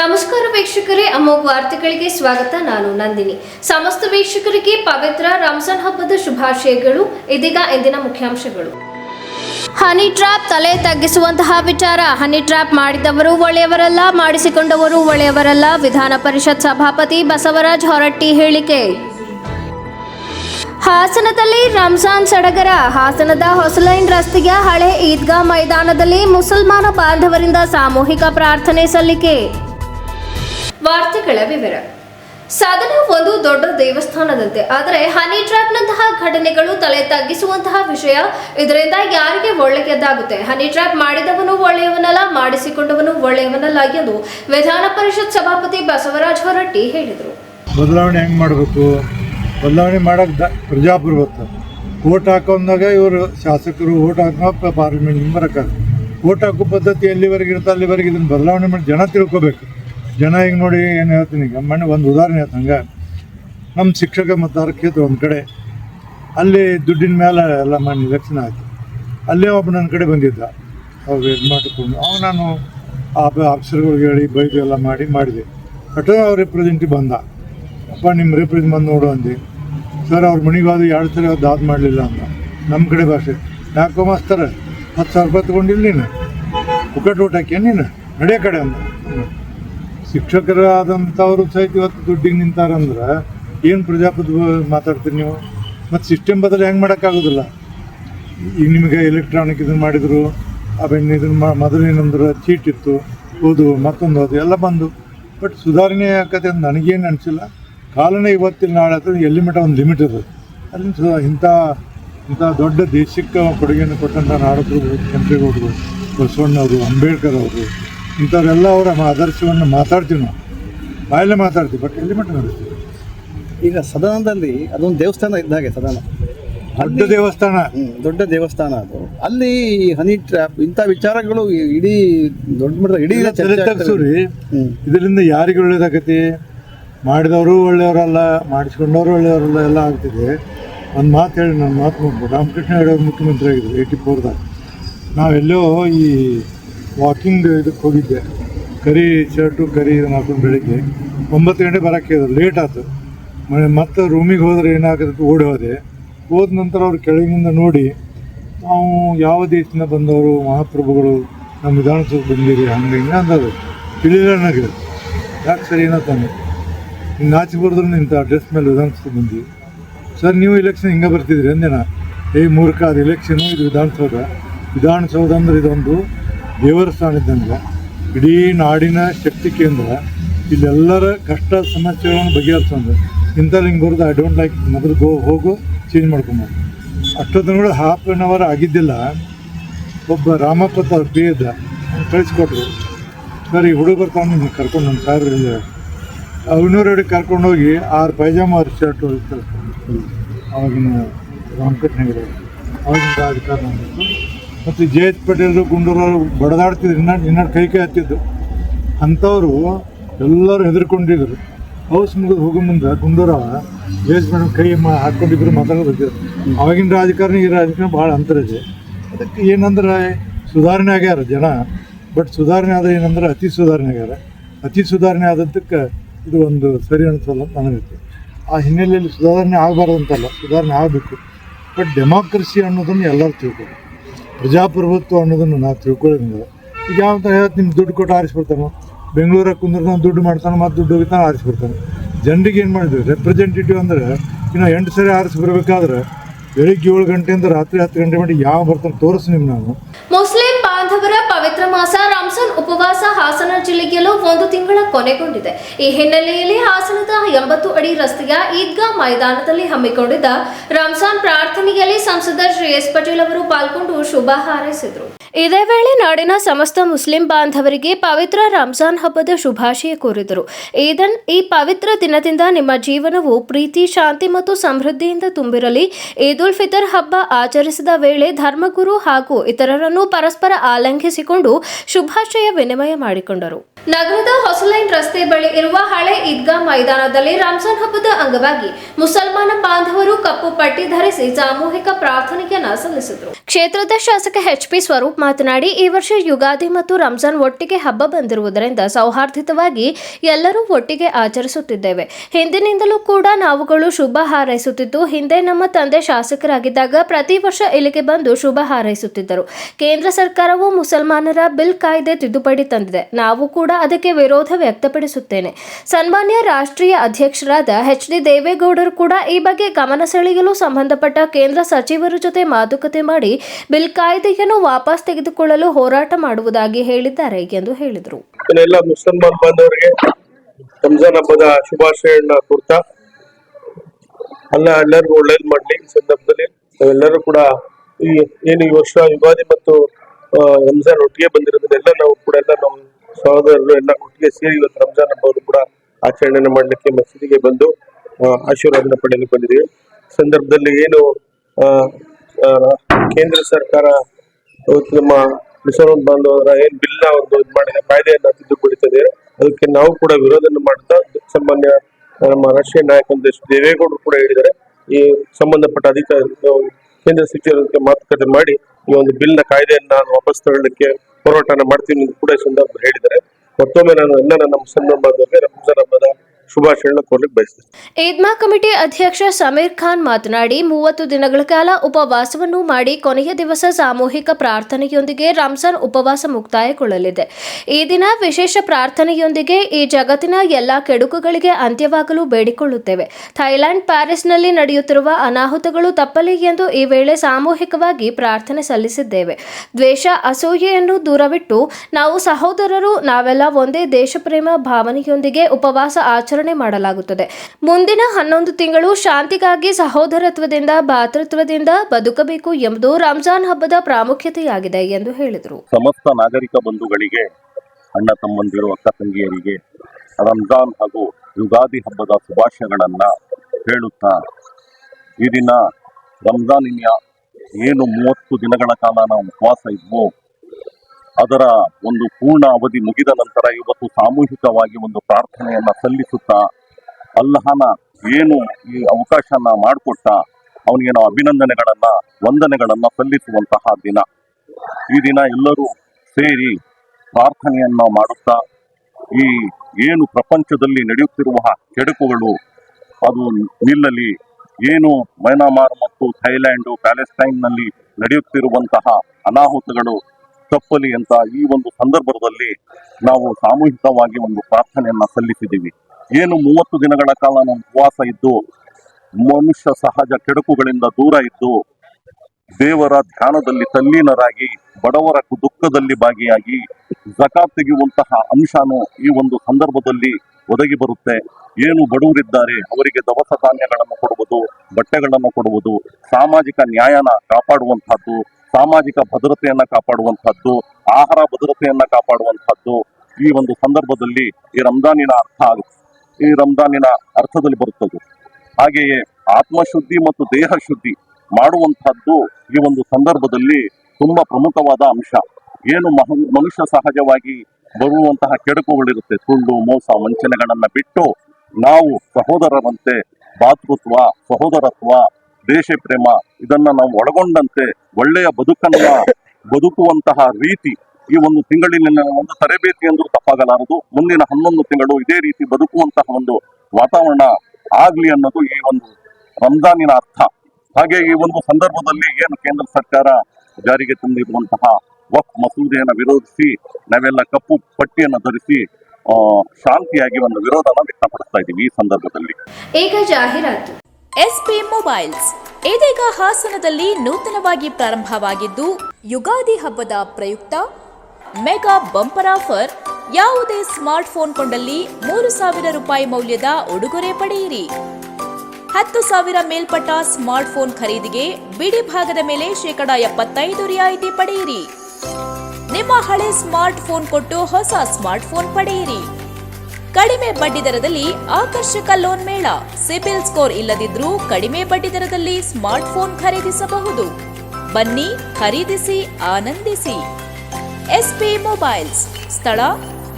ನಮಸ್ಕಾರ ವೀಕ್ಷಕರೇ, ಅಮೋಘ ವಾರ್ತೆಗಳಿಗೆ ಸ್ವಾಗತ. ನಾನು ನಂದಿನಿ. ಸಮಸ್ತ ವೀಕ್ಷಕರಿಗೆ ಪವಿತ್ರ ರಂಜಾನ್ ಹಬ್ಬದ ಶುಭಾಶಯಗಳು. ಇದೀಗ ಇಂದಿನ ಮುಖ್ಯಾಂಶಗಳು. ಹನಿ ಟ್ರಾಪ್ ತಲೆ ತಗ್ಗಿಸುವಂತಹ ವಿಚಾರ. ಹನಿ ಟ್ರಾಪ್ ಮಾಡಿದವರು ಒಳ್ಳೆಯವರಲ್ಲ, ಮಾಡಿಸಿಕೊಂಡವರು ಒಳ್ಳೆಯವರಲ್ಲ, ವಿಧಾನ ಪರಿಷತ್ ಸಭಾಪತಿ ಬಸವರಾಜ್ ಹೊರಟ್ಟಿ ಹೇಳಿಕೆ. ಹಾಸನದಲ್ಲಿ ರಂಜಾನ್ ಸಡಗರ. ಹಾಸನದ ಹೊಸಲೈನ್ ರಸ್ತೆಯ ಹಳೆ ಈದ್ಗಾ ಮೈದಾನದಲ್ಲಿ ಮುಸಲ್ಮಾನ ಬಾಂಧವರಿಂದ ಸಾಮೂಹಿಕ ಪ್ರಾರ್ಥನೆ ಸಲ್ಲಿಕೆ. ವಾರ್ತೆಗಳ ವಿವರ. ಸಾಧನೆ ಒಂದು ದೊಡ್ಡ ದೇವಸ್ಥಾನದಂತೆ, ಆದರೆ ಹನಿ ಟ್ರ್ಯಾಪ್ನಂತಹ ಘಟನೆಗಳು ತಲೆ ತಗ್ಗಿಸುವಂತಹ ವಿಷಯ. ಇದರಿಂದ ಯಾರಿಗೆ ಒಳ್ಳೆಯದಾಗುತ್ತೆ? ಹನಿ ಟ್ರ್ಯಾಪ್ ಮಾಡಿದವನು ಒಳ್ಳೆಯವನಲ್ಲ, ಮಾಡಿಸಿಕೊಂಡವನು ಒಳ್ಳೆಯವನಲ್ಲ ಎಂದು ವಿಧಾನ ಪರಿಷತ್ ಸಭಾಪತಿ ಬಸವರಾಜ ಹೊರಟ್ಟಿ ಹೇಳಿದರು. ಬದಲಾವಣೆ ಹೆಂಗೆ ಮಾಡಬೇಕು? ಬದಲಾವಣೆ ಮಾಡೋಕೆ ಪ್ರಜಾಪ್ರಭುತ್ವ. ಓಟ್ ಹಾಕೊಂಡಾಗ ಇವರು ಶಾಸಕರು, ಓಟ್ ಹಾಕೋ ಪಾರ್ಲಿಮೆಂಟ್ ಮೆಂಬರ್ ಹಾಕೋದು ಓಟ್ ಹಾಕೋ ಪದ್ಧತಿ ಎಲ್ಲಿವರೆಗೆ ಇರುತ್ತೆ ಅಲ್ಲಿವರೆಗೆ ಇದನ್ನು ಬದಲಾವಣೆ ಮಾಡಿ ಜನ ತಿಳ್ಕೊಬೇಕು. ಜನ ಈಗ ನೋಡಿ ಏನು ಹೇಳ್ತೀನಿ ಈಗ ಒಂದು ಉದಾಹರಣೆ ಹೇಳ್ತಂಗೆ ನಮ್ಮ ಶಿಕ್ಷಕ ಮತ್ತು ಕ್ಷೇತ್ರ ಒಂದು ಕಡೆ, ಅಲ್ಲಿ ದುಡ್ಡಿನ ಮೇಲೆ ಎಲ್ಲ ಮಣ್ಣು ಎಲೆಕ್ಷನ್ ಆಯಿತು. ಅಲ್ಲೇ ಒಬ್ಬ ನನ್ನ ಕಡೆ ಬಂದಿದ್ದ. ಅವ್ರು ಇದು ಮಾಡಿಕೊಂಡು ಅವ ನಾನು ಆ ಆಫೀಸರ್ಗಳಿಗೆ ಹೇಳಿ ಬೈದು ಎಲ್ಲ ಮಾಡಿ ಮಾಡಿದೆ. ಬಟ್ ಅವ್ರ ರೆಪ್ರೆಸೆಂಟಿವ್ ಬಂದ. ಅಪ್ಪ ನಿಮ್ಮ ರೆಪ್ರೆಸೆಂಟ್ ಬಂದು ನೋಡು ಅಂದೆ. ಸರ್, ಅವ್ರ ಮನೆಗೆ ಅದು ಎರಡು ಸರಿ ಅದು ದಾದ ಮಾಡಲಿಲ್ಲ ಅಂತ ನಮ್ಮ ಕಡೆ ಭಾಷೆ. ಯಾಕೋ ಮಾಸ್ತಾರೆ, ಹತ್ತು ಸಾವಿರ ರೂಪಾಯಿ ತೊಗೊಂಡಿಲ್ಲ ನೀನು? ಪುಕ್ಕಟ್ ಊಟ ಹಾಕ್ಯ ನೀನು? ನಡೆಯೋ ಕಡೆ ಅಂದ. ಶಿಕ್ಷಕರಾದಂಥವ್ರು ಸಹಿತ ಇವತ್ತು ದುಡ್ಡಿಗೆ ನಿಂತಾರಂದ್ರೆ ಏನು ಪ್ರಜಾಪ್ರಭುತ್ವ ಮಾತಾಡ್ತೀರಿ ನೀವು? ಮತ್ತು ಸಿಸ್ಟಮ್ ಬದಲು ಹೆಂಗೆ ಮಾಡೋಕ್ಕಾಗೋದಿಲ್ಲ? ಈಗ ನಿಮಗೆ ಎಲೆಕ್ಟ್ರಾನಿಕ್ ಇದನ್ನು ಮಾಡಿದರು ಆಮೇಲೆ ಇದನ್ನು ಮಾ, ಮೊದಲು ಏನಂದ್ರೆ ಚೀಟ್ ಇತ್ತು, ಓದು, ಮತ್ತೊಂದು ಅದು ಎಲ್ಲ ಬಂದು. ಬಟ್ ಸುಧಾರಣೆ ಆಕತೆ ಅಂತ ನನಗೇನು ಅನಿಸಿಲ್ಲ. ಕಾಲನೇ ಇವತ್ತಿನ ನಾಳೆ ಎಲ್ಲಿ ಮಟ್ಟ ಒಂದು ಲಿಮಿಟ್ ಇರ್ತದೆ ಅಲ್ಲಿ ಇಂಥ ಇಂಥ ದೊಡ್ಡ ದೇಶಕ್ಕೆ ಕೊಡುಗೆಯನ್ನು ಕೊಟ್ಟಂಥ ನಾಡಪ್ರಭು ಕೆಂಪೇಗೌಡರು ಬಸವಣ್ಣವರು, ಅಂಬೇಡ್ಕರ್ ಅವರು ಇಂಥವರೆಲ್ಲ ಅವರ ಆದರ್ಶವನ್ನು ಮಾತಾಡ್ತೀವಿ ನಾವು. ಬಾಯಲ್ಲೇ ಮಾತಾಡ್ತೀವಿ ಬಟ್ ಎಲ್ಲಿ ಮಟ್ಟ ನಡೆಸ್ತೀವಿ? ಈಗ ಸದನದಲ್ಲಿ ಅದೊಂದು ದೇವಸ್ಥಾನ ಇದ್ದ ಹಾಗೆ ಸದನ. ದೊಡ್ಡ ದೇವಸ್ಥಾನ. ದೊಡ್ಡ ದೇವಸ್ಥಾನ ಅದು. ಅಲ್ಲಿ ಹನಿ ಟ್ರ್ಯಾಪ್ ಇಂಥ ವಿಚಾರಗಳು ಇಡೀ ದೊಡ್ಡ ಮಟ್ಟದ ಇಡೀ ತಗ್ಸೂರಿ ಇದರಿಂದ ಯಾರಿಗೆ ಒಳ್ಳೇದಾಗತಿ ಮಾಡಿದವರು ಒಳ್ಳೆಯವರಲ್ಲ ಮಾಡಿಸ್ಕೊಂಡವರು ಒಳ್ಳೆಯವರಲ್ಲ ಎಲ್ಲ ಆಗ್ತಿದೆ. ಒಂದು ಮಾತು ಹೇಳಿ ನನ್ನ ಮಾತು ರಾಮಕೃಷ್ಣ ಹೇಳೋರು ಮುಖ್ಯಮಂತ್ರಿ ಆಗಿದ್ರು ಏಯ್ಟಿ ಫೋರ್ದಾಗ ನಾವೆಲ್ಲೋ ಈ ವಾಕಿಂಗ್ ಇದಕ್ಕೆ ಹೋಗಿದ್ದೆ. ಕರಿ ಶರ್ಟು ಕರಿ ಇದನ್ನು ಹಾಕೊಂಡು ಬೆಳಿಗ್ಗೆ. ಒಂಬತ್ತು ಗಂಟೆ ಬರೋಕ್ಕೆ ಲೇಟ್ ಆಯ್ತು ಮತ್ತೆ ರೂಮಿಗೆ ಹೋದರೆ ಏನಾಗುತ್ತೆ ಓಡಿ ಹೋದೆ. ಹೋದ ನಂತರ ಅವ್ರು ಕೆಳಗಿಂದ ನೋಡಿ, ನಾವು ಯಾವ ದೇಶದಿಂದ ಬಂದವರು, ಮಹಾಪ್ರಭುಗಳು, ನಮ್ಮ ವಿಧಾನಸೌಧ ಬಂದಿರಿ, ಹಂಗೆ ಹಿಂಗೆ ಅಂದರು ತಿಳಿಲ ನನಗೆ. ಯಾಕೆ ಸರಿ ಏನತ್ತಾನೆ ತಾನೆ. ಹಿಂಗೆ ಆಚೆ ಬರೆದ್ರು ಇಂಥ ಡ್ರೆಸ್ ಮೇಲೆ ವಿಧಾನಸೌಧ ಬಂದ್ವಿ. ಸರ್, ನೀವು ಇಲೆಕ್ಷನ್ ಹಿಂಗೆ ಬರ್ತಿದ್ರಿ ಅಂದೆನಾ ಏ ಮೂರ್ಖ, ಅದು ಇಲೆಕ್ಷನು ಇದು ವಿಧಾನಸೌಧ. ವಿಧಾನಸೌಧ ಅಂದ್ರೆ ಇದೊಂದು ದೇವರ ಸ್ಥಾನ ಇಡೀ ನಾಡಿನ ಶಕ್ತಿ ಕೇಂದ್ರ ಇಲ್ಲೆಲ್ಲರ ಕಷ್ಟ, ಸಮಸ್ಯೆಗಳನ್ನು ಬಗೆಹರಿಸೋದು ಇಂಥಲ್ಲಿ ಹಿಂಗೆ ಬರೋದು ಐ ಡೋಂಟ್ ಲೈಕ್ ಮೊದಲು ಗೋ, ಹೋಗು ಚೇಂಜ್ ಮಾಡ್ಕೊಂಬೋದು ಅಷ್ಟೊತ್ತಿನ ಕೂಡ ಹಾಫ್ ಆನ್ ಅವರ್ ಆಗಿದ್ದಿಲ್ಲ. ಒಬ್ಬ ರಾಮಪ್ಪ ಅವ್ರ ಪಿ ಇದ್ದ ಕಳಿಸ್ಕೊಟ್ರು. ಸರ್ ಈ ಹುಡುಗ ಬರ್ತಾನೆ ನಿಮ್ಗೆ ಕರ್ಕೊಂಡು ನಮ್ಮ ಸಾಹೇಬ್ರಿಂದ ಅವನೂರಡಿ ಕರ್ಕೊಂಡು ಹೋಗಿ ಆರು ಪೈಜಾಮ, ಆರು ಶರ್ಟ್ ಅವಾಗಿನ ರಾಮಕೃಷ್ಣಗಿರಿ ಅವಾಗಿನ ಅಧಿಕಾರ ಮತ್ತು ಜೆ ಎಚ್ ಪಟೇಲ್ರು ಗುಂಡೂರವರು ಬಡದಾಡ್ತಿದ್ರು, ಇನ್ನ ಇನ್ನ ಕೈ ಕೈ ಹತ್ತಿದ್ದು. ಅಂಥವರು ಎಲ್ಲರೂ ಹೆದರ್ಕೊಂಡಿದ್ರು. ಹೌಸ್ ಮುಗಿದು ಹೋಗೋ ಮುಂದೆ ಗುಂಡೂರವ ಜೆ ಎಚ್ ಮೇಡಮ್ ಕೈ ಮಾ ಹಾಕ್ಕೊಂಡಿದ್ರು ಮಾತಾಡೋದು ಅವಾಗಿನ ರಾಜಕಾರಣಿ ಈ ರಾಜಕಾರಣ ಭಾಳ ಅಂತರ ಇದೆ. ಅದಕ್ಕೆ ಏನಂದ್ರೆ ಸುಧಾರಣೆ ಆಗ್ಯಾರ ಜನ. ಬಟ್ ಸುಧಾರಣೆ ಆದ್ರೆ ಏನಂದ್ರೆ ಅತಿ ಸುಧಾರಣೆ ಆಗ್ಯಾರ. ಅತಿ ಸುಧಾರಣೆ ಆದಂತಕ್ಕೆ ಇದು ಒಂದು ಸರಿ ಅನಿಸಲ್ಲ ಅಂತ ಆ ಹಿನ್ನೆಲೆಯಲ್ಲಿ ಸುಧಾರಣೆ ಆಗಬಾರ್ದು ಅಂತಲ್ಲ. ಸುಧಾರಣೆ ಆಗಬೇಕು. ಬಟ್ ಡೆಮಾಕ್ರಸಿ ಅನ್ನೋದನ್ನು ಎಲ್ಲರೂ ತಿಳ್ಕೊಬೇಕು. ಪ್ರಜಾಪ್ರಭುತ್ವ ಅನ್ನೋದನ್ನು ನಾವು ತಿಳ್ಕೊಳ್ಳೋದ್ರಿಂದ ಈಗ ಯಾವಂತ ಹೇಳಿ ನಿಮ್ಗೆ ದುಡ್ಡು ಕೊಟ್ಟು ಆರಿಸ್ಬಿಡ್ತಾನೆ ಬೆಂಗಳೂರಾಗ ಕುಂದ್ರೆ ನಾವು ದುಡ್ಡು ಮಾಡ್ತಾನೆ, ಮತ್ತು ದುಡ್ಡು ಹೋಗಿತಾನೆ ಆರಿಸ್ಬಿಡ್ತಾನೆ. ಜನರಿಗೆ ಏನು ಮಾಡಿದ್ವಿ ರೆಪ್ರೆಸೆಂಟೇಟಿವ್ ಅಂದ್ರೆ ಇನ್ನು ಎಂಟು ಸರಿ ಆರಿಸಿ ಬರಬೇಕಾದ್ರೆ ಬೆಳಿಗ್ಗೆ ಏಳು ಗಂಟೆಯಿಂದ ರಾತ್ರಿ ಹತ್ತು ಗಂಟೆ ಮಟ್ಟಿಗೆ ಯಾವ ಬರ್ತಾನೆ ತೋರಿಸಿ ನಿಮ್ಗೆ ನಾನು. ಬಾಂಧವರ ಪವಿತ್ರ ಮಾಸ ರಂಜಾನ್ ಉಪವಾಸ ಹಾಸನ ಜಿಲ್ಲೆಯಲ್ಲೂ ಒಂದು ತಿಂಗಳ ಕೊನೆಗೊಂಡಿದೆ. ಈ ಹಿನ್ನೆಲೆಯಲ್ಲಿ ಹಾಸನದ ಎಂಬತ್ತು ಅಡಿ ರಸ್ತೆಯ ಈದ್ಗಾ ಮೈದಾನದಲ್ಲಿ ಹಮ್ಮಿಕೊಂಡಿದ್ದ ರಂಜಾನ್ ಪ್ರಾರ್ಥನೆಯಲ್ಲಿ ಸಂಸದ ಶ್ರೀ ಎಸ್ ಪಟೇಲ್ ಅವರು ಪಾಲ್ಗೊಂಡು ಶುಭ ಹಾರೈಸಿದರು. ಇದೇ ವೇಳೆ ನಾಡಿನ ಸಮಸ್ತ ಮುಸ್ಲಿಂ ಬಾಂಧವರಿಗೆ ಪವಿತ್ರ ರಂಜಾನ್ ಹಬ್ಬದ ಶುಭಾಶಯ ಕೋರಿದರು. ಈದನ್ ಈ ಪವಿತ್ರ ದಿನದಿಂದ ನಿಮ್ಮ ಜೀವನವು ಪ್ರೀತಿ, ಶಾಂತಿ ಮತ್ತು ಸಮೃದ್ಧಿಯಿಂದ ತುಂಬಿರಲಿ. ಈದ್ ಉಲ್ ಫಿತರ್ ಹಬ್ಬ ಆಚರಿಸಿದ ವೇಳೆ ಧರ್ಮಗುರು ಹಾಗೂ ಇತರರನ್ನು ಪರಸ್ಪರ ಆಲಂಘಿಸಿಕೊಂಡು ಶುಭಾಶಯ ವಿನಿಮಯ ಮಾಡಿಕೊಂಡರು. ನಗರದ ಹೊಸಲೈನ್ ರಸ್ತೆ ಬಳಿ ಇರುವ ಹಳೆ ಈದ್ಗಾ ಮೈದಾನದಲ್ಲಿ ರಂಜಾನ್ ಹಬ್ಬದ ಅಂಗವಾಗಿ ಮುಸಲ್ಮಾನ ಬಾಂಧವರು ಕಪ್ಪು ಪಟ್ಟಿ ಧರಿಸಿ ಸಾಮೂಹಿಕ ಪ್ರಾರ್ಥನೆಯನ್ನ ಸಲ್ಲಿಸಿದರು ಕ್ಷೇತ್ರದ ಶಾಸಕ ಎಚ್ ಪಿ ಸ್ವರೂಪ್ ಮಾತನಾಡಿ, ಈ ವರ್ಷ ಯುಗಾದಿ ಮತ್ತು ರಂಜಾನ್ ಒಟ್ಟಿಗೆ ಹಬ್ಬ ಬಂದಿರುವುದರಿಂದ ಸೌಹಾರ್ದಿತವಾಗಿ ಎಲ್ಲರೂ ಒಟ್ಟಿಗೆ ಆಚರಿಸುತ್ತಿದ್ದೇವೆ. ಹಿಂದಿನಿಂದಲೂ ಕೂಡ ನಾವುಗಳು ಶುಭ ಹಾರೈಸುತ್ತಿದ್ದು, ಹಿಂದೆ ನಮ್ಮ ತಂದೆ ಶಾಸಕರಾಗಿದ್ದಾಗ ಪ್ರತಿ ವರ್ಷ ಇಲ್ಲಿಗೆ ಬಂದು ಶುಭ ಹಾರೈಸುತ್ತಿದ್ದರು. ಕೇಂದ್ರ ಸರ್ಕಾರವು ಮುಸಲ್ಮಾನರ ಬಿಲ್ ಕಾಯ್ದೆ ತಿದ್ದುಪಡಿ ತಂದಿದೆ. ನಾವು ಕೂಡ ಅದಕ್ಕೆ ವಿರೋಧ ವ್ಯಕ್ತಪಡಿಸುತ್ತೇನೆ. ಸನ್ಮಾನ್ಯ ರಾಷ್ಟ್ರೀಯ ಅಧ್ಯಕ್ಷರಾದ ಎಚ್ ಡಿ ದೇವೇಗೌಡರು ಕೂಡ ಈ ಬಗ್ಗೆ ಗಮನ ಸೆಳೆಯಲು ಸಂಬಂಧಪಟ್ಟ ಕೇಂದ್ರ ಸಚಿವರ ಜೊತೆ ಮಾತುಕತೆ ಮಾಡಿ, ಬಿಲ್ ಕಾಯ್ದೆಯನ್ನು ವಾಪಸ್ ತೆಗೆದುಕೊಳ್ಳಲು ಹೋರಾಟ ಮಾಡುವುದಾಗಿ ಹೇಳಿದ್ದಾರೆ ಎಂದು ಹೇಳಿದರು. ಎಲ್ಲ ಮುಸಲ್ಮಾನ್ ಬಾಂಧವರಿಗೆ ರಂಜಾನ್ ಹಬ್ಬದ ಶುಭಾಶಯಗಳನ್ನ ಕೋರ್ತಾ ಅಲ್ಲ, ಎಲ್ಲರಿಗೂ ಒಳ್ಳೇದು ಮಾಡಲಿ ಈ ಸಂದರ್ಭದಲ್ಲಿ. ನಾವೆಲ್ಲರೂ ಕೂಡ ಈ ಏನು ಈ ವರ್ಷ ಯುಗಾದಿ ಮತ್ತು ರಂಜಾನ್ ಒಟ್ಟಿಗೆ ಬಂದಿರೋದನ್ನೆಲ್ಲ ನಾವು ಕೂಡ ಎಲ್ಲ ನಮ್ಮ ಸಹೋದರರು ಎಲ್ಲ ಒಟ್ಟಿಗೆ ಸೇರಿ ಇವತ್ತು ರಂಜಾನ್ ಹಬ್ಬವನ್ನು ಕೂಡ ಆಚರಣೆಯನ್ನು ಮಾಡಲಿಕ್ಕೆ ಮಸೀದಿಗೆ ಬಂದು ಆಶೀರ್ವಾದನ ಪಡೆಯಲು ಬಂದಿದ್ದೀವಿ. ಸಂದರ್ಭದಲ್ಲಿ ಏನು ಕೇಂದ್ರ ಸರ್ಕಾರ ಇವತ್ತು ನಮ್ಮ ಬಂದು ಬಾಂಧವರ ಏನ್ ಬಿಲ್ ಒಂದು ಇದು ಮಾಡಿದೆ ಕಾಯ್ದೆಯನ್ನ ತಿದ್ದುಪಡಿತದೆ ಅದಕ್ಕೆ ನಾವು ಕೂಡ ವಿರೋಧನ ಮಾಡ್ತಾ ಸಾಮಾನ್ಯ ನಮ್ಮ ರಾಷ್ಟ್ರೀಯ ನಾಯಕ ದೇವೇಗೌಡರು ಕೂಡ ಹೇಳಿದ್ದಾರೆ. ಈ ಸಂಬಂಧಪಟ್ಟ ಅಧಿಕಾರಿ ಕೇಂದ್ರ ಸಚಿವರೊಂದಿಗೆ ಮಾತುಕತೆ ಮಾಡಿ ಈ ಒಂದು ಬಿಲ್ನ ಕಾಯ್ದೆಯನ್ನ ನಾನು ವಾಪಸ್ ತಗೊಳ್ಳಕ್ಕೆ ಹೋರಾಟನ ಮಾಡ್ತೀನಿ ಕೂಡ ಸಂದರ್ಭ ಹೇಳಿದ್ದಾರೆ. ಮತ್ತೊಮ್ಮೆ ನಾನು ಎಲ್ಲರ ನಮ್ಮ ಸಂದರ್ಭದಲ್ಲಿ ರಂಜಾನ್ ಹಬ್ಬದ ಶುಭಾಶಯಗಳನ್ನ ಕೋರ್ಲಿಕ್ಕೆ ಬಯಸ್ತೇನೆ. ಏದ್ಮಾ ಕಮಿಟಿ ಅಧ್ಯಕ್ಷ ಸಮೀರ್ ಖಾನ್ ಮಾತನಾಡಿ, ಮೂವತ್ತು ದಿನಗಳ ಕಾಲ ಉಪವಾಸವನ್ನು ಮಾಡಿ ಕೊನೆಯ ದಿವಸ ಸಾಮೂಹಿಕ ಪ್ರಾರ್ಥನೆಯೊಂದಿಗೆ ರಂಜಾನ್ ಉಪವಾಸ ಮುಕ್ತಾಯಗೊಳ್ಳಲಿದೆ. ಈ ದಿನ ವಿಶೇಷ ಪ್ರಾರ್ಥನೆಯೊಂದಿಗೆ ಈ ಜಗತ್ತಿನ ಎಲ್ಲಾ ಕೆಡುಕುಗಳಿಗೆ ಅಂತ್ಯವಾಗಲು ಬೇಡಿಕೊಳ್ಳುತ್ತೇವೆ. ಥೈಲ್ಯಾಂಡ್ ಪ್ಯಾರಿಸ್ನಲ್ಲಿ ನಡೆಯುತ್ತಿರುವ ಅನಾಹುತಗಳು ತಪ್ಪಲಿ ಎಂದು ಈ ವೇಳೆ ಸಾಮೂಹಿಕವಾಗಿ ಪ್ರಾರ್ಥನೆ ಸಲ್ಲಿಸಿದ್ದೇವೆ. ದ್ವೇಷ, ಅಸೂಯೆಯನ್ನು ದೂರವಿಟ್ಟು ನಾವು ಸಹೋದರರು, ನಾವೆಲ್ಲ ಒಂದೇ ದೇಶಪ್ರೇಮ ಭಾವನೆಯೊಂದಿಗೆ ಉಪವಾಸ ಆಚರಣೆ ಮಾಡಲಾಗುತ್ತದೆ. ಮುಂದಿನ ಹನ್ನೊಂದು ತಿಂಗಳು ಶಾಂತಿಗಾಗಿ ಸಹೋದರತ್ವದಿಂದ ಭಾತೃತ್ವದಿಂದ ಬದುಕಬೇಕು ಎಂಬುದು ರಂಜಾನ್ ಹಬ್ಬದ ಪ್ರಾಮುಖ್ಯತೆಯಾಗಿದೆ ಎಂದು ಹೇಳಿದರು. ಸಮಸ್ತ ನಾಗರಿಕ ಬಂಧುಗಳಿಗೆ, ಅಣ್ಣ ತಮ್ಮಂದಿರು, ಅಕ್ಕ ತಂಗಿಯರಿಗೆ ರಂಜಾನ್ ಹಾಗೂ ಯುಗಾದಿ ಹಬ್ಬದ ಶುಭಾಶಯಗಳನ್ನು ಹೇಳುತ್ತಾ ಈ ದಿನ ರಂಜಾನಿನ ಏನು ಮೂವತ್ತು ದಿನಗಳ ಕಾಲ ನಾವು ಉಪವಾಸ ಇದ್ವು ಅದರ ಒಂದು ಪೂರ್ಣ ಅವಧಿ ಮುಗಿದ ನಂತರ ಇವತ್ತು ಸಾಮೂಹಿಕವಾಗಿ ಒಂದು ಪ್ರಾರ್ಥನೆಯನ್ನ ಸಲ್ಲಿಸುತ್ತಾ ಅಲ್ಲಹನ ಏನು ಈ ಅವಕಾಶನ ಮಾಡಿಕೊಟ್ಟ ಅವನಿಗೆ ನಾವು ಅಭಿನಂದನೆಗಳನ್ನ, ವಂದನೆಗಳನ್ನ ಸಲ್ಲಿಸುವಂತಹ ದಿನ. ಈ ದಿನ ಎಲ್ಲರೂ ಸೇರಿ ಪ್ರಾರ್ಥನೆಯನ್ನ ಮಾಡುತ್ತಾ, ಈ ಏನು ಪ್ರಪಂಚದಲ್ಲಿ ನಡೆಯುತ್ತಿರುವ ಕೆಡುಕುಗಳು, ಅದು ನಿಲ್ಲಲಿ. ಏನು ಮೈನಾಮಾರ್ ಮತ್ತು ಥೈಲ್ಯಾಂಡು, ಪ್ಯಾಲೆಸ್ಟೈನ್ನಲ್ಲಿ ನಡೆಯುತ್ತಿರುವಂತಹ ಅನಾಹುತಗಳು ತಪ್ಪಲಿ ಅಂತ ಈ ಒಂದು ಸಂದರ್ಭದಲ್ಲಿ ನಾವು ಸಾಮೂಹಿಕವಾಗಿ ಒಂದು ಪ್ರಾರ್ಥನೆಯನ್ನ ಸಲ್ಲಿಸಿದ್ದೀವಿ. ಏನು ಮೂವತ್ತು ದಿನಗಳ ಕಾಲ ನಾವು ಉಪವಾಸ ಇದ್ದು, ಮನುಷ್ಯ ಸಹಜ ಕೆಡುಕುಗಳಿಂದ ದೂರ ಇದ್ದು, ದೇವರ ಧ್ಯಾನದಲ್ಲಿ ತಲ್ಲೀನರಾಗಿ, ಬಡವರ ದುಃಖದಲ್ಲಿ ಭಾಗಿಯಾಗಿ ಜಕಾತ್ ತೆಗೆಯುವಂತಹ ಅಂಶನೂ ಈ ಒಂದು ಸಂದರ್ಭದಲ್ಲಿ ಒದಗಿ ಬರುತ್ತೆ. ಏನು ಬಡವರಿದ್ದಾರೆ, ಅವರಿಗೆ ದವಸ ಧಾನ್ಯಗಳನ್ನು ಕೊಡುವುದು, ಬಟ್ಟೆಗಳನ್ನು ಕೊಡುವುದು, ಸಾಮಾಜಿಕ ನ್ಯಾಯನ ಕಾಪಾಡುವಂತಹದ್ದು ಸಾಮಾಜಿಕ ಭದ್ರತೆಯನ್ನ ಕಾಪಾಡುವಂತಹದ್ದು ಆಹಾರ ಭದ್ರತೆಯನ್ನ ಕಾಪಾಡುವಂತಹದ್ದು ಈ ಒಂದು ಸಂದರ್ಭದಲ್ಲಿ ಈ ರಂಜಾನಿನ ಅರ್ಥ ಈ ರಂಜಾನಿನ ಅರ್ಥದಲ್ಲಿ ಬರುತ್ತದೆ. ಹಾಗೆಯೇ ಆತ್ಮಶುದ್ಧಿ ಮತ್ತು ದೇಹ ಶುದ್ಧಿ ಮಾಡುವಂತಹದ್ದು ಈ ಒಂದು ಸಂದರ್ಭದಲ್ಲಿ ತುಂಬಾ ಪ್ರಮುಖವಾದ ಅಂಶ. ಏನು ಮನುಷ್ಯ ಸಹಜವಾಗಿ ಬರುವಂತಹ ಕೆಡುಕುಗಳಿರುತ್ತೆ, ಸುಳ್ಳು, ಮೋಸ, ವಂಚನೆಗಳನ್ನ ಬಿಟ್ಟು ನಾವು ಸಹೋದರರಂತೆ ಭಾತೃತ್ವ ಸಹೋದರತ್ವ ದೇಶ ಪ್ರೇಮ. ಇದನ್ನ ನಾವು ಒಳಗೊಂಡಂತೆ ಒಳ್ಳೆಯ ಬದುಕನ್ನ ಬದುಕುವಂತಹ ರೀತಿ ಈ ಒಂದು ತಿಂಗಳಿನ ಒಂದು ತರಬೇತಿ ಅಂದ್ರೂ ತಪ್ಪಾಗಲಾರದು. ಮುಂದಿನ ಹನ್ನೊಂದು ತಿಂಗಳು ಇದೇ ರೀತಿ ಬದುಕುವಂತಹ ಒಂದು ವಾತಾವರಣ ಆಗ್ಲಿ ಅನ್ನೋದು ಈ ಒಂದು ರಂಜಾನಿನ ಅರ್ಥ. ಹಾಗೆ ಈ ಒಂದು ಸಂದರ್ಭದಲ್ಲಿ ಏನು ಕೇಂದ್ರ ಸರ್ಕಾರ ಜಾರಿಗೆ ತಂದಿರುವಂತಹ ವಕ್ ಮಸೂದೆಯನ್ನು ವಿರೋಧಿಸಿ, ನಾವೆಲ್ಲ ಕಪ್ಪು ಪಟ್ಟಿಯನ್ನು ಧರಿಸಿ ಶಾಂತಿಯಾಗಿ ಒಂದು ವಿರೋಧನ ವ್ಯಕ್ತಪಡಿಸ್ತಾ ಇದ್ದೀವಿ ಈ ಸಂದರ್ಭದಲ್ಲಿ. ಈಗ ಜಾಹೀರಾತು. SP mobiles. ಇದೀಗ ಹಾಸನದಲ್ಲಿ ನೂತನವಾಗಿ ಪ್ರಾರಂಭವಾಗಿದ್ದು, ಯುಗಾದಿ ಹಬ್ಬದ ಪ್ರಯುಕ್ತ ಮೆಗಾ ಬಂಪರ್ ಆಫರ್. ಯಾವುದೇ ಸ್ಮಾರ್ಟ್ ಫೋನ್ ಕೊಂಡಲ್ಲಿ ಮೂರು ಸಾವಿರ ರೂಪಾಯಿ ಮೌಲ್ಯದ ಉಡುಗೊರೆ ಪಡೆಯಿರಿ. ಹತ್ತು ಸಾವಿರ ಮೇಲ್ಪಟ್ಟ ಸ್ಮಾರ್ಟ್ ಫೋನ್ ಖರೀದಿಗೆ ಬಿಡಿ ಭಾಗದ ಮೇಲೆ ಶೇಕಡ ಎಪ್ಪತ್ತೈದು ರಿಯಾಯಿತಿ ಪಡೆಯಿರಿ. ನಿಮ್ಮ ಹಳೆ ಸ್ಮಾರ್ಟ್ ಫೋನ್ ಕೊಟ್ಟು ಹೊಸ ಸ್ಮಾರ್ಟ್ ಫೋನ್ ಪಡೆಯಿರಿ. ಕಡಿಮೆ ಬಡ್ಡಿ ದರದಲ್ಲಿ ಆಕರ್ಷಕ ಲೋನ್ ಮೇಳ. ಸಿಬಿಲ್ ಸ್ಕೋರ್ ಇಲ್ಲದಿದ್ರೂ ಕಡಿಮೆ ಬಡ್ಡಿ ದರದಲ್ಲಿ ಸ್ಮಾರ್ಟ್ ಫೋನ್ ಖರೀದಿಸಬಹುದು. ಬನ್ನಿ ಖರೀದಿಸಿ ಆನಂದಿಸಿ. SP mobiles. ಸ್ಥಳ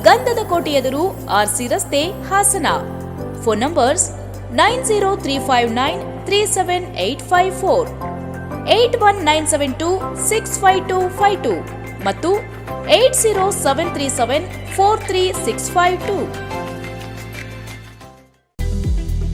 ಗಂಧದ ಕೋಟೆ ಎದುರು ಆರ್ಸಿ ರಸ್ತೆ Hassan. Phone numbers nine zero three five nine three seven eight five four. Eight one nine seven two six five two five two ಮತ್ತು eight zero seven three seven four three six five two.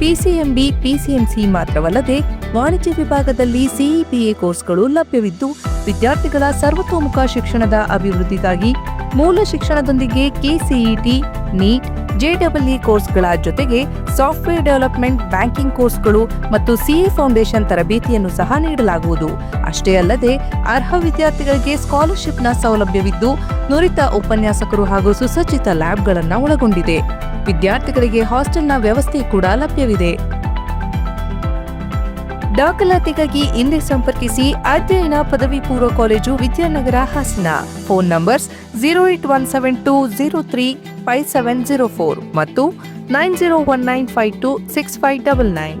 PCMB, PCMC ಮಾತ್ರವಲ್ಲದೆ ವಾಣಿಜ್ಯ ವಿಭಾಗದಲ್ಲಿ CEPA ಕೋರ್ಸ್ಗಳು ಲಭ್ಯವಿದ್ದು, ವಿದ್ಯಾರ್ಥಿಗಳ ಸರ್ವತೋಮುಖ ಶಿಕ್ಷಣದ ಅಭಿವೃದ್ಧಿಗಾಗಿ ಮೂಲ ಶಿಕ್ಷಣದೊಂದಿಗೆ ಕೆಸಿಇಟಿ, ನೀಟ್ ಜೆಡಬ್ಲ್ಇ ಕೋರ್ಸ್ಗಳ ಜೊತೆಗೆ ಸಾಫ್ಟ್ವೇರ್ ಡೆವಲಪ್ಮೆಂಟ್ ಬ್ಯಾಂಕಿಂಗ್ ಕೋರ್ಸ್ಗಳು ಮತ್ತು ಸಿಎ ಫೌಂಡೇಶನ್ ತರಬೇತಿಯನ್ನು ಸಹ ನೀಡಲಾಗುವುದು. ಅಷ್ಟೇ ಅಲ್ಲದೆ ಅರ್ಹ ವಿದ್ಯಾರ್ಥಿಗಳಿಗೆ ಸ್ಕಾಲರ್ಶಿಪ್ನ ಸೌಲಭ್ಯವಿದ್ದು, ನುರಿತ ಉಪನ್ಯಾಸಕರು ಹಾಗೂ ಸುಸಜ್ಜಿತ ಲ್ಯಾಬ್ಗಳನ್ನು ಒಳಗೊಂಡಿದೆ. ವಿದ್ಯಾರ್ಥಿಗಳಿಗೆ ಹಾಸ್ಟೆಲ್ನ ವ್ಯವಸ್ಥೆ ಕೂಡ ಲಭ್ಯವಿದೆ. ದಾಖಲಾತಿಗಾಗಿ ಇಂದೇ ಸಂಪರ್ಕಿಸಿ ಅಧ್ಯಯನ ಪದವಿ ಪೂರ್ವ college Vidyanagar Hassan. Phone numbers zero eight one seven two zero three five seven zero four ಮತ್ತು nine zero one nine five two six five double nine.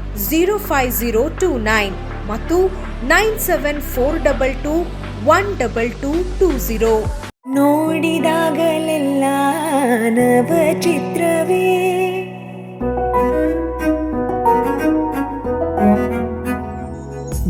zero five zero two nine ಮತ್ತು nine seven four double two one double two two zero ನೋಡಿದಾಗಲೆಲ್ಲ ನವ ಚಿತ್ರವೇ.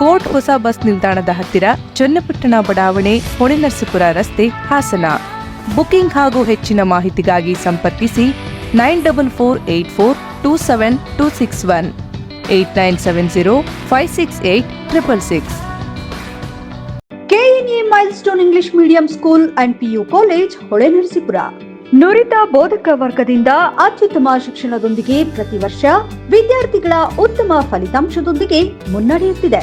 Court ಹೊಸ bus ನಿಲ್ದಾಣದ ಹತ್ತಿರ ಚನ್ನಪಟ್ಟಣ ಬಡಾವಣೆ, ಹೊಳೆನರಸೀಪುರ ರಸ್ತೆ Hassan. Booking ಹಾಗೂ ಹೆಚ್ಚಿನ ಮಾಹಿತಿಗಾಗಿ ಸಂಪರ್ಕಿಸಿ nine double four eight four two seven two six one, eight nine seven zero five six eight triple six. KNA milestone English medium school and PU college, Holenarasipura. ನುರಿತ ಬೋಧಕ ವರ್ಗದಿಂದ ಅತ್ಯುತ್ತಮ ಶಿಕ್ಷಣದೊಂದಿಗೆ ಪ್ರತಿ ವರ್ಷ ವಿದ್ಯಾರ್ಥಿಗಳ ಉತ್ತಮ ಫಲಿತಾಂಶದೊಂದಿಗೆ ಮುನ್ನಡೆಯುತ್ತಿದೆ.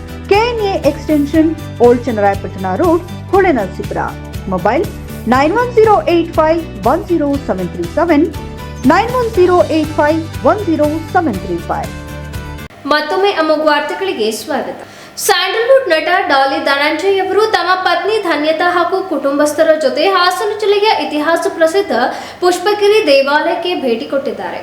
KNA extension old Channarayapatna road Holenarasipura mobile nine one zero eight five one zero seven three seven nine one zero eight five one zero seven three five. ಮತ್ತೊಮ್ಮೆ ಅಮೋಘ ವಾರ್ತೆಗಳಿಗೆ ಸ್ವಾಗತ. ಸ್ಯಾಂಡಲ್ವುಡ್ ನಟ ಡಾಲಿ ಧನಂಜಯ್ ಅವರು ತಮ್ಮ ಪತ್ನಿ ಧನ್ಯತಾ ಹಾಗೂ ಕುಟುಂಬಸ್ಥರ ಜೊತೆ ಹಾಸನ ಜಿಲ್ಲೆಯ ಇತಿಹಾಸ ಪ್ರಸಿದ್ಧ ಪುಷ್ಪಗಿರಿ ದೇವಾಲಯಕ್ಕೆ ಭೇಟಿ ಕೊಟ್ಟಿದ್ದಾರೆ.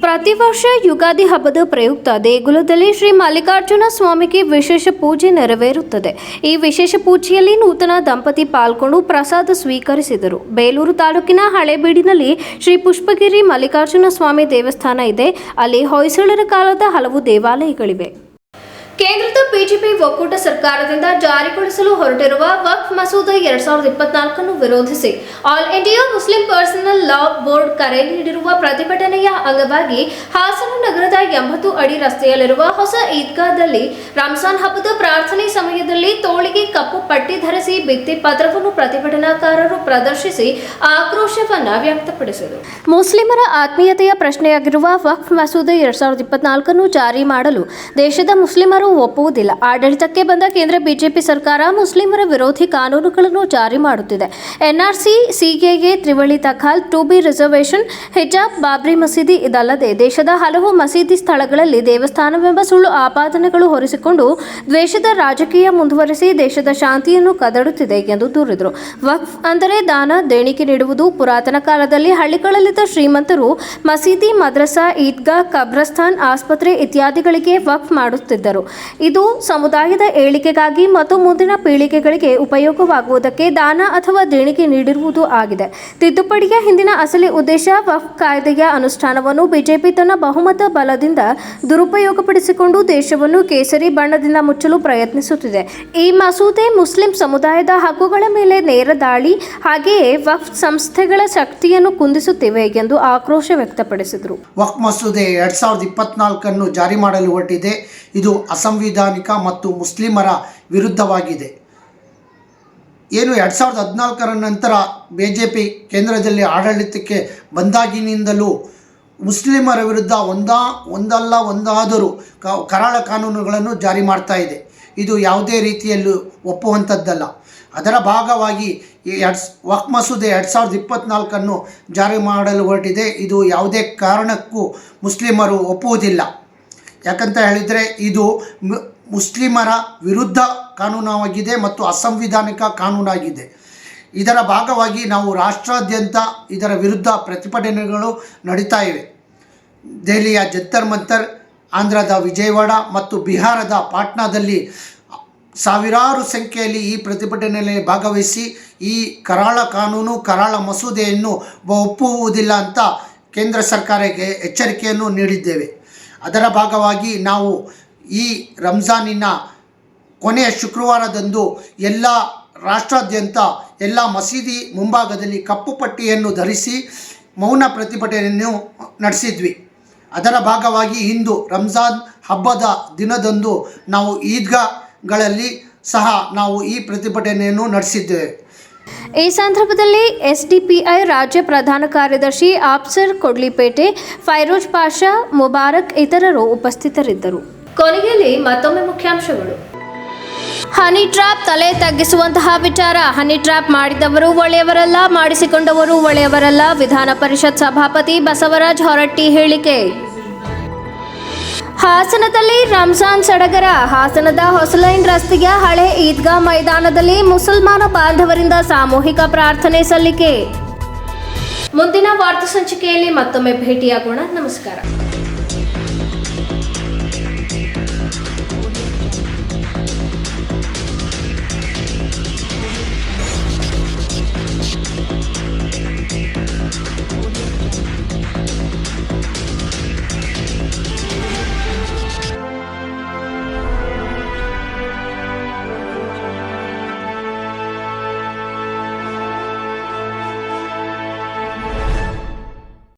ಪ್ರತಿ ವರ್ಷ ಯುಗಾದಿ ಹಬ್ಬದ ಪ್ರಯುಕ್ತ ದೇಗುಲದಲ್ಲಿ ಶ್ರೀ ಮಲ್ಲಿಕಾರ್ಜುನ ಸ್ವಾಮಿಗೆ ವಿಶೇಷ ಪೂಜೆ ನೆರವೇರುತ್ತದೆ. ಈ ವಿಶೇಷ ಪೂಜೆಯಲ್ಲಿ ನೂತನ ದಂಪತಿ ಪಾಲ್ಗೊಂಡು ಪ್ರಸಾದ ಸ್ವೀಕರಿಸಿದರು. ಬೇಲೂರು ತಾಲೂಕಿನ ಹಳೇಬೀಡಿನಲ್ಲಿ ಶ್ರೀ ಪುಷ್ಪಗಿರಿ ಮಲ್ಲಿಕಾರ್ಜುನ ಸ್ವಾಮಿ ದೇವಸ್ಥಾನ ಇದೆ. ಅಲ್ಲಿ ಹೊಯ್ಸಳರ ಕಾಲದ ಹಲವು ದೇವಾಲಯಗಳಿವೆ. ಕೇಂದ್ರದ ಬಿಜೆಪಿ ಒಕ್ಕೂಟ ಸರ್ಕಾರದಿಂದ ಜಾರಿಗೊಳಿಸಲು ಹೊರಟಿರುವ ವಕ್ಫ್ ಮಸೂದೆ ಎರಡ್ ಸಾವಿರದ ಇಪ್ಪತ್ನಾಲ್ಕನ್ನು ವಿರೋಧಿಸಿ All India Muslim Personal Law Board ಕರೆ ನೀಡಿರುವ ಪ್ರತಿಭಟನೆಯ ಅಂಗವಾಗಿ ಹಾಸನ ನಗರದ ಎಂಬತ್ತು ಅಡಿ ರಸ್ತೆಯಲ್ಲಿರುವ ಹೊಸ ಈದ್ಗಾದಲ್ಲಿ ರಂಜಾನ್ ಹಬ್ಬದ ಪ್ರಾರ್ಥನೆ ಸಮಯದಲ್ಲಿ ತೋಳಿಗೆ ಕಪ್ಪು ಪಟ್ಟಿ ಧರಿಸಿ ಭಿತ್ತಿ ಪತ್ರವನ್ನು ಪ್ರತಿಭಟನಾಕಾರರು ಪ್ರದರ್ಶಿಸಿ ಆಕ್ರೋಶವನ್ನು ವ್ಯಕ್ತಪಡಿಸಿದರು. ಮುಸ್ಲಿಮರ ಆತ್ಮೀಯತೆಯ ಪ್ರಶ್ನೆಯಾಗಿರುವ ವಕ್ಫ್ ಮಸೂದೆ ಎರಡ್ ಸಾವಿರದ ಇಪ್ಪತ್ನಾಲ್ಕನ್ನು ಜಾರಿ ಮಾಡಲು ದೇಶದ ಮುಸ್ಲಿಮರು ಒಪ್ಪುವುದಿಲ್ಲ. ಆಡಳಿತಕ್ಕೆ ಬಂದ ಕೇಂದ್ರ ಬಿಜೆಪಿ ಸರ್ಕಾರ ಮುಸ್ಲಿಮರ ವಿರೋಧಿ ಕಾನೂನುಗಳನ್ನು ಜಾರಿ ಮಾಡುತ್ತಿದೆ. ಎನ್ಆರ್ಸಿ ಸಿಎಎ ತ್ರಿವಳಿ ತಖಾಲ್, ಟು ಬಿ ರಿಸರ್ವೇಷನ್, ಹಿಜಾಬ್, ಬಾಬ್ರಿ ಮಸೀದಿ ಇದಲ್ಲದೆ ದೇಶದ ಹಲವು ಮಸೀದಿ ಸ್ಥಳಗಳಲ್ಲಿ ದೇವಸ್ಥಾನವೆಂಬ ಸುಳ್ಳು ಆಪಾದನೆಗಳು ಹೊರಿಸಿಕೊಂಡು ದ್ವೇಷದ ರಾಜಕೀಯ ಮುಂದುವರೆಸಿ ದೇಶದ ಶಾಂತಿಯನ್ನು ಕದಡುತ್ತಿದೆ ಎಂದು ದೂರಿದರು. ವಕ್ಫ್ ಅಂದರೆ ದಾನ, ದೇಣಿಗೆ ನೀಡುವುದು, ಪುರಾತನ ಕಾಲದಲ್ಲಿ ಹಳ್ಳಿಗಳಲ್ಲಿದ್ದ ಶ್ರೀಮಂತರು ಮಸೀದಿ, ಮದ್ರಸಾ, ಈದ್ಗಾ ಕಬ್ರಸ್ತಾನ್ ಆಸ್ಪತ್ರೆ ಇತ್ಯಾದಿಗಳಿಗೆ ವಕ್ಫ್ ಮಾಡುತ್ತಿದ್ದರು. ಇದು ಸಮುದಾಯದ ಏಳಿಗೆಗಾಗಿ ಮತ್ತು ಮುಂದಿನ ಪೀಳಿಗೆಗಳಿಗೆ ಉಪಯೋಗವಾಗುವುದಕ್ಕೆ ದಾನ ಅಥವಾ ದೇಣಿಗೆ ನೀಡಿರುವುದು ಆಗಿದೆ. ತಿದ್ದುಪಡಿಯ ಹಿಂದಿನ ಅಸಲಿ ಉದ್ದೇಶ ವಫ್ ಕಾಯ್ದೆಯ ಅನುಷ್ಠಾನವನ್ನು ಬಿಜೆಪಿ ತನ್ನ ಬಹುಮತ ಬಲದಿಂದ ದುರುಪಯೋಗಪಡಿಸಿಕೊಂಡು ದೇಶವನ್ನು ಕೇಸರಿ ಬಣ್ಣದಿಂದ ಮುಚ್ಚಲು ಪ್ರಯತ್ನಿಸುತ್ತಿದೆ. ಈ ಮಸೂದೆ ಮುಸ್ಲಿಂ ಸಮುದಾಯದ ಹಕ್ಕುಗಳ ಮೇಲೆ ನೇರ ದಾಳಿ, ಹಾಗೆಯೇ ವಫ್ ಸಂಸ್ಥೆಗಳ ಶಕ್ತಿಯನ್ನು ಕುಂದಿಸುತ್ತಿವೆ ಎಂದು ಆಕ್ರೋಶ ವ್ಯಕ್ತಪಡಿಸಿದರು. ವಕ್ ಮಸೂದೆ ಎರಡ್ ಸಾವಿರದ ಇಪ್ಪತ್ನಾಲ್ಕನ್ನು ಜಾರಿ ಮಾಡಲು ಹೊರಟಿದೆ. ಇದು ಅಸಂವಿಧಾನಿಕ ಮತ್ತು ಮುಸ್ಲಿಮರ ವಿರುದ್ಧವಾಗಿದೆ. ಏನು ಎರಡು ಸಾವಿರದ ಹದಿನಾಲ್ಕರ ನಂತರ ಬಿ ಜೆ ಪಿ ಕೇಂದ್ರದಲ್ಲಿ ಆಡಳಿತಕ್ಕೆ ಬಂದಾಗಿನಿಂದಲೂ ಮುಸ್ಲಿಮರ ವಿರುದ್ಧ ಒಂದಾ, ಒಂದಲ್ಲ, ಒಂದಾದರೂ ಕರಾಳ ಕಾನೂನುಗಳನ್ನು ಜಾರಿ ಮಾಡ್ತಾ ಇದೆ. ಇದು ಯಾವುದೇ ರೀತಿಯಲ್ಲೂ ಒಪ್ಪುವಂಥದ್ದಲ್ಲ. ಅದರ ಭಾಗವಾಗಿ ಎರಡು ವಕ್ ಮಸೂದೆ ಎರಡು ಸಾವಿರದ ಇಪ್ಪತ್ತ್ನಾಲ್ಕನ್ನು ಜಾರಿ ಮಾಡಲು ಹೊರಟಿದೆ. ಇದು ಯಾವುದೇ ಕಾರಣಕ್ಕೂ ಮುಸ್ಲಿಮರು ಒಪ್ಪುವುದಿಲ್ಲ. ಯಾಕಂತ ಹೇಳಿದರೆ ಇದು ಮುಸ್ಲಿಮರ ವಿರುದ್ಧ ಕಾನೂನಾಗಿದೆ ಮತ್ತು ಅಸಂವಿಧಾನಿಕ ಕಾನೂನಾಗಿದೆ. ಇದರ ಭಾಗವಾಗಿ ನಾವು ರಾಷ್ಟ್ರಾದ್ಯಂತ ಇದರ ವಿರುದ್ಧ ಪ್ರತಿಭಟನೆಗಳು ನಡೀತಾ ಇವೆ. ದೆಹಲಿಯ ಜಂತರ್ ಮಂತರ್, ಆಂಧ್ರದ ವಿಜಯವಾಡ ಮತ್ತು ಬಿಹಾರದ ಪಾಟ್ನಾದಲ್ಲಿ ಸಾವಿರಾರು ಸಂಖ್ಯೆಯಲ್ಲಿ ಈ ಪ್ರತಿಭಟನೆಯಲ್ಲಿ ಭಾಗವಹಿಸಿ ಈ ಕರಾಳ ಕಾನೂನು, ಕರಾಳ ಮಸೂದೆಯನ್ನು ಒಪ್ಪುವುದಿಲ್ಲ ಅಂತ ಕೇಂದ್ರ ಸರ್ಕಾರಕ್ಕೆ ಎಚ್ಚರಿಕೆಯನ್ನು ನೀಡಿದ್ದೇವೆ. ಅದರ ಭಾಗವಾಗಿ ನಾವು ಈ ರಂಜಾನಿನ ಕೊನೆಯ ಶುಕ್ರವಾರದಂದು ಎಲ್ಲ ರಾಷ್ಟ್ರಾದ್ಯಂತ ಎಲ್ಲ ಮಸೀದಿ ಮುಂಭಾಗದಲ್ಲಿ ಕಪ್ಪು ಪಟ್ಟಿಯನ್ನು ಧರಿಸಿ ಮೌನ ಪ್ರತಿಭಟನೆಯನ್ನು ನಡೆಸಿದ್ವಿ. ಅದರ ಭಾಗವಾಗಿ ಇಂದು ರಂಜಾನ್ ಹಬ್ಬದ ದಿನದಂದು ನಾವು ಈದ್ಗಾಗಳಲ್ಲಿ ಸಹ ನಾವು ಈ ಪ್ರತಿಭಟನೆಯನ್ನು ನಡೆಸಿದ್ದೇವೆ. ಈ ಸಂದರ್ಭದಲ್ಲಿ ಎಸ್ಡಿಪಿಐ ರಾಜ್ಯ ಪ್ರಧಾನ ಕಾರ್ಯದರ್ಶಿ ಆಫ್ಸರ್ ಕೊಡ್ಲಿಪೇಟೆ, ಫೈರೋಜ್ ಪಾಷಾ, ಮುಬಾರಕ್ ಇತರರು ಉಪಸ್ಥಿತರಿದ್ದರು. ಕೊನೆಯಲ್ಲಿ ಮತ್ತೊಮ್ಮೆ ಮುಖ್ಯಾಂಶಗಳು. ಹನಿ ಟ್ರಾಪ್ ತಲೆ ತಗ್ಗಿಸುವಂತಹ ವಿಚಾರ. ಹನಿ ಟ್ರಾಪ್ ಮಾಡಿದವರು ಒಳ್ಳೆಯವರಲ್ಲ, ಮಾಡಿಸಿಕೊಂಡವರು ಒಳ್ಳೆಯವರಲ್ಲ, ವಿಧಾನ ಪರಿಷತ್ ಸಭಾಪತಿ ಬಸವರಾಜ್ ಹೊರಟ್ಟಿ ಹೇಳಿಕೆ. ಹಾಸನದಲ್ಲಿ ರಂಜಾನ್ ಸಡಗರ. ಹಾಸನದ ಹೊಸಲೈನ್ ರಸ್ತೆಯ ಹಳೆ ಈದ್ಗಾ ಮೈದಾನದಲ್ಲಿ ಮುಸಲ್ಮಾನ ಬಾಂಧವರಿಂದ ಸಾಮೂಹಿಕ ಪ್ರಾರ್ಥನೆ ಸಲ್ಲಿಕೆ. ಮುಂದಿನ ವಾರ್ತಾ ಸಂಚಿಕೆಯಲ್ಲಿ ಮತ್ತೊಮ್ಮೆ ಭೇಟಿಯಾಗೋಣ. ನಮಸ್ಕಾರ.